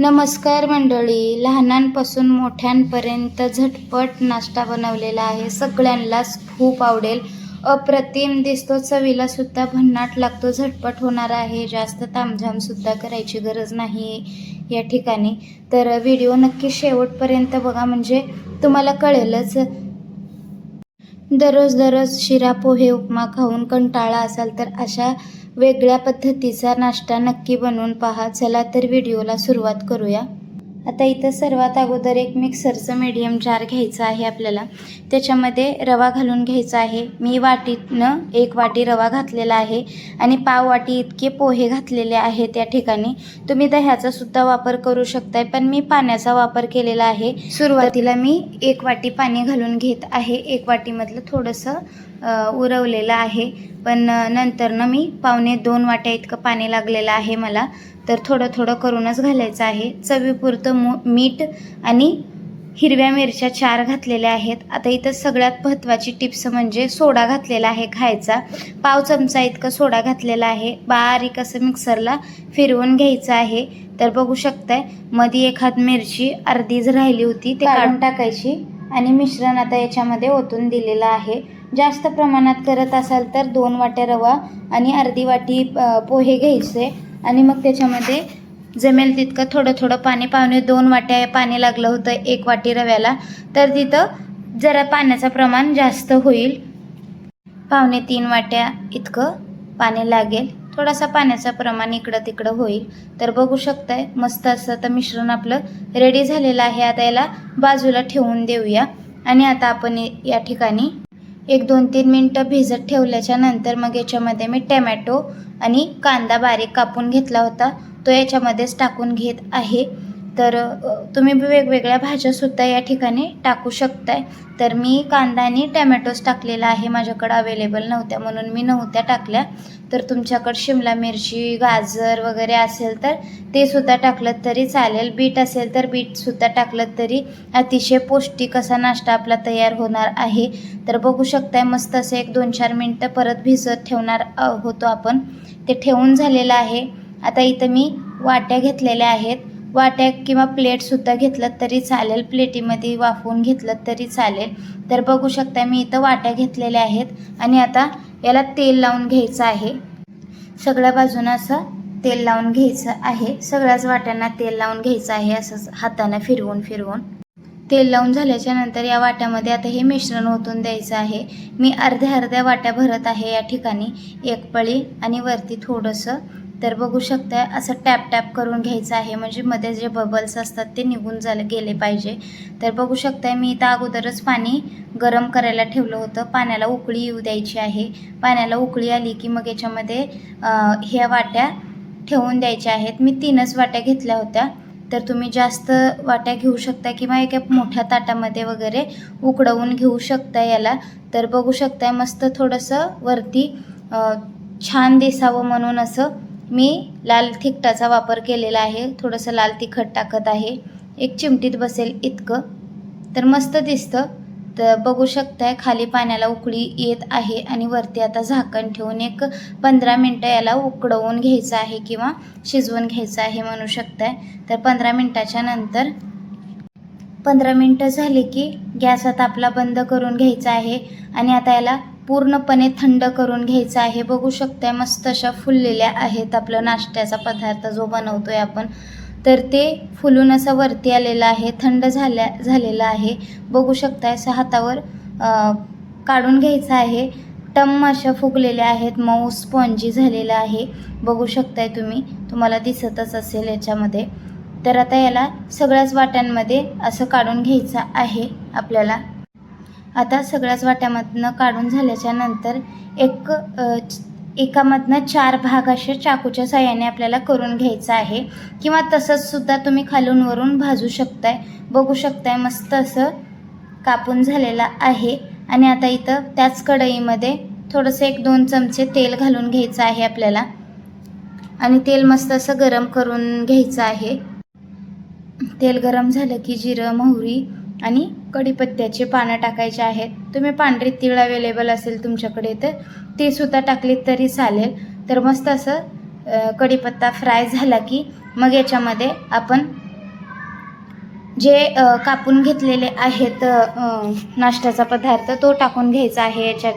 नमस्कार मंडळी. लहानांपासून मोठ्यांपर्यंत झटपट नाश्ता बनवलेला आहे. सगळ्यांनाच खूप आवडेल. अप्रतिम दिसतो चवीला सुद्धा भन्नाट लागतो. झटपट होणार आहे. जास्त तामझाम सुद्धा करायची गरज नाही या ठिकाणी. तर व्हिडिओ नक्की शेवटपर्यंत बघा. म्हणजे तुम्हाला कळेलच दररोज दररोज शिरा पोहे उपमा खाऊन कंटाळा असाल तर अशा वेगळ्या पद्धतीचा नाश्ता नक्की बनवून पहा. चला तर व्हिडिओला सुरुवात करूया. आता इथं सर्वात अगोदर एक मिक्सरचं मीडियम जार घ्यायचं आहे आपल्याला. त्याच्यामध्ये रवा घालून घ्यायचा आहे. मी वाटीतनं एक वाटी रवा घातलेला आहे आणि पाव वाटी इतके पोहे घातलेले आहेत त्या ठिकाणी. तुम्ही दह्याचा सुद्धा वापर करू शकताय पण मी पाण्याचा वापर केलेला आहे. सुरुवातीला मी एक वाटी पाणी घालून घेत आहे. एक वाटीमधलं थोडंसं उरवलेलं आहे. पण नंतरनं मी पावणे दोन वाट्या इतकं पाणी लागलेलं आहे मला. तर थोडं थोडं करूनच घालायचं आहे. चवीपुरतं मू मीठ आणि हिरव्या मिरच्या चार घातलेल्या आहेत. आता इथं सगळ्यात महत्त्वाची टिप्स म्हणजे सोडा घातलेला आहे खायचा. पाव चमचा इतकं सोडा घातलेला आहे. बारीक असं मिक्सरला फिरवून घ्यायचं आहे. तर बघू शकतायमध्ये एखाद मिरची अर्धीच राहिली होती ते काढून टाकायची आणि मिश्रण आता याच्यामध्ये ओतून दिलेलं आहे. जास्त प्रमाणात करत असाल तर दोन वाट्या रवा आणि अर्धी वाटी पोहे घ्यायचे. आणि मग त्याच्यामध्ये जमेल तितकं थोडं थोडं पाणी पाहुणे दोन वाट्या पाणी लागलं होतं एक वाटी रव्याला. तर तिथं जरा पाण्याचं प्रमाण जास्त होईल. पाहुणे तीन वाट्या इतकं पाणी लागेल. थोडासा पाण्याचं प्रमाण इकडं तिकडं होईल. तर बघू शकताय मस्त असं तर मिश्रण आपलं रेडी झालेलं आहे. आता याला बाजूला ठेवून देऊया. आणि आता आपण या ठिकाणी एक दोन तीन मिनटं भिजत ठेवल्याच्या नंतर मग याच्यामध्ये मी टॅमॅटो आणि कांदा बारीक कापून घेतला होता. तो याच्यामध्येच टाकून घेत आहे. तर तुम्ही वेगवेगळ्या भाज्यासुद्धा या ठिकाणी टाकू शकताय. तर मी कांदा आणि टॅमॅटोज टाकलेला आहे. माझ्याकडं अवेलेबल नव्हत्या म्हणून मी नव्हत्या टाकल्या. तर तुमच्याकडं शिमला मिरची गाजर वगैरे असेल तर ते सुद्धा टाकलं तरी चालेल. बीट असेल तर बीटसुद्धा टाकलं तरी अतिशय पौष्टिक असा नाश्ता आपला तयार होणार आहे. तर बघू शकताय मस्त असं एक दोन चार मिनटं परत भिजत ठेवणार होतो आपण. ते ठेवून झालेलं आहे. आता इथं मी वाट्या घेतलेल्या आहेत. वाट्या किंवा प्लेटसुद्धा घेतलं तरी चालेल. प्लेटीमध्ये वाफवून घेतलं तरी चालेल. तर बघू शकता मी इथं वाट्या घेतलेल्या आहेत आणि आता याला तेल लावून घ्यायचं आहे. सगळ्या बाजूनं असं तेल लावून घ्यायचं आहे. सगळ्याच वाट्यांना तेल लावून घ्यायचं आहे असंच हातानं फिरवून फिरवून. तेल लावून झाल्याच्यानंतर या वाट्यामध्ये आता हे मिश्रण ओतून द्यायचं आहे. मी अर्ध्या अर्ध्या वाट्या भरत आहे या ठिकाणी. एक पळी आणि वरती थोडंसं तर बघू शकताय असं टॅप टॅप करून घ्यायचं आहे. म्हणजे मध्ये जे बबल्स असतात ते निघून झाले गेले पाहिजे. तर बघू शकताय मी इथं अगोदरच पाणी गरम करायला ठेवलं होतं. पाण्याला उकळी येऊ द्यायची आहे. पाण्याला उकळी आली की मग याच्यामध्ये ह्या वाट्या ठेवून द्यायच्या आहेत. मी तीनच वाट्या घेतल्या होत्या. तर तुम्ही जास्त वाट्या घेऊ शकता किंवा एका मोठ्या ताटामध्ये वगैरे उकडवून घेऊ शकता याला. तर बघू शकताय मस्त थोडंसं वरती छान दिसावं म्हणून असं मी लाल तिखटाचा वापर केलेला आहे. थोडंसं लाल तिखट टाकत आहे. एक चिमटीत बसेल इतकं. तर मस्त दिसतं. तर बघू शकताय खाली पाण्याला उकळी येत आहे आणि वरती आता झाकण ठेवून एक पंधरा मिनटं याला उकडवून घ्यायचं आहे किंवा शिजवून घ्यायचं आहे म्हणू शकताय. तर पंधरा मिनटाच्या नंतर पंधरा मिनटं झाली की गॅस आता आपला बंद करून घ्यायचा आहे आणि आता याला पूर्णपणे थंड करून घ्यायचं आहे. बघू शकताय मस्त अशा फुललेल्या आहेत आपलं नाश्त्याचा पदार्थ जो बनवतोय आपण. तर ते फुलून असं वरती आलेलं आहे थंड झाल्या झालेलं आहे. बघू शकताय असं हातावर काढून घ्यायचं आहे. टम अशा फुगलेल्या आहेत मऊ स्पॉन्जी झालेलं आहे. बघू शकताय तुम्ही तुम्हाला दिसतच असेल याच्यामध्ये. तर आता याला सगळ्याच वाट्यांमध्ये असं काढून घ्यायचं आहे आपल्याला. आता सगळ्याच वाट्यामधनं काढून झाल्याच्यानंतर एक एकामधनं चार भाग असे चाकूच्या साह्याने आपल्याला करून घ्यायचं आहे. किंवा तसंच सुद्धा तुम्ही खालून वरून भाजू शकताय बघू शकताय मस्त असं कापून झालेलं आहे. आणि आता इथं त्याच कढईमध्ये थोडंसं एक दोन चमचे तेल घालून घ्यायचं आहे आपल्याला. आणि तेल मस्त असं गरम करून घ्यायचं आहे. तेल गरम झालं की जिरं मोहरी आणि कढीपत्त्याचे पानं टाकायचे आहेत. तुम्ही पांढरी तीळ अवेलेबल असेल तुमच्याकडे तर ते सुद्धा टाकलीत तरी चालेल. तर मस्त असं कढीपत्ता फ्राय झाला की मग याच्यामध्ये आपण जे कापून घेतलेले आहेत नाश्त्याचा पदार्थ तो टाकून घ्यायचा आहे याच्या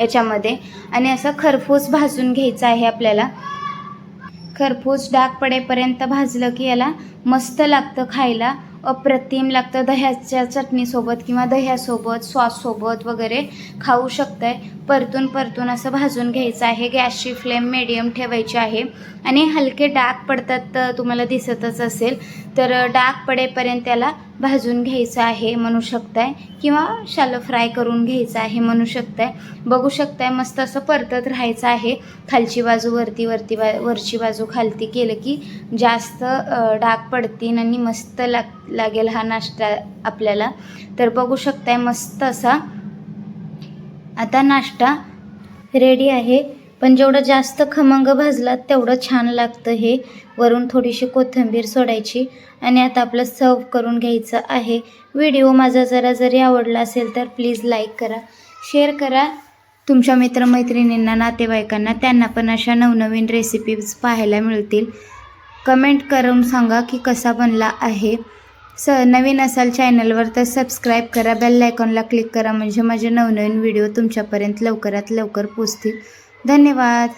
याच्यामध्ये. आणि असं खरफूस भाजून घ्यायचं आहे आपल्याला. खरफूस डाग पडेपर्यंत भाजलं की याला मस्त लागतं खायला. अप्रतिम लागतं. दह्याच्या चटणीसोबत किंवा दह्यासोबत सॉससोबत वगैरे खाऊ शकताय. परतून परतून असं भाजून घ्यायचं आहे. गॅसची फ्लेम मिडियम ठेवायची आहे. आणि हलके डाग पडतात तर तुम्हाला दिसतच असेल. तर डाग पडेपर्यंत त्याला भाजून घ्यायचं आहे म्हणू शकताय किंवा शालो फ्राय करून घ्यायचं आहे म्हणू शकताय. बघू शकताय मस्त असं परतत राहायचं आहे. खालची बाजू वरती वरती बा वरची बाजू खालती केलं की जास्त डाग पडतील आणि मस्त लाग लागेल हा नाश्ता आपल्याला. तर बघू शकताय मस्त असा आता नाश्ता रेडी आहे. पण जेवढं जास्त खमंग भाजलात तेवढं छान लागतं हे. वरून थोडीशी कोथिंबीर सोडायची आणि आता आपलं सर्व करून घ्यायचं आहे. व्हिडिओ माझा जरा जरी आवडला असेल तर प्लीज लाईक करा शेअर करा. तुमच्या मित्रमैत्रिणींना नातेवाईकांना त्यांना पण अशा नवनवीन रेसिपीज पाहायला मिळतील. कमेंट करून सांगा की कसा बनला आहे. स नवीन असाल चॅनलवर तर सबस्क्राईब करा. बेल आयकॉनला क्लिक करा म्हणजे माझे नवनवीन व्हिडिओ तुमच्यापर्यंत लवकरात लवकर पोचतील. धन्यवाद.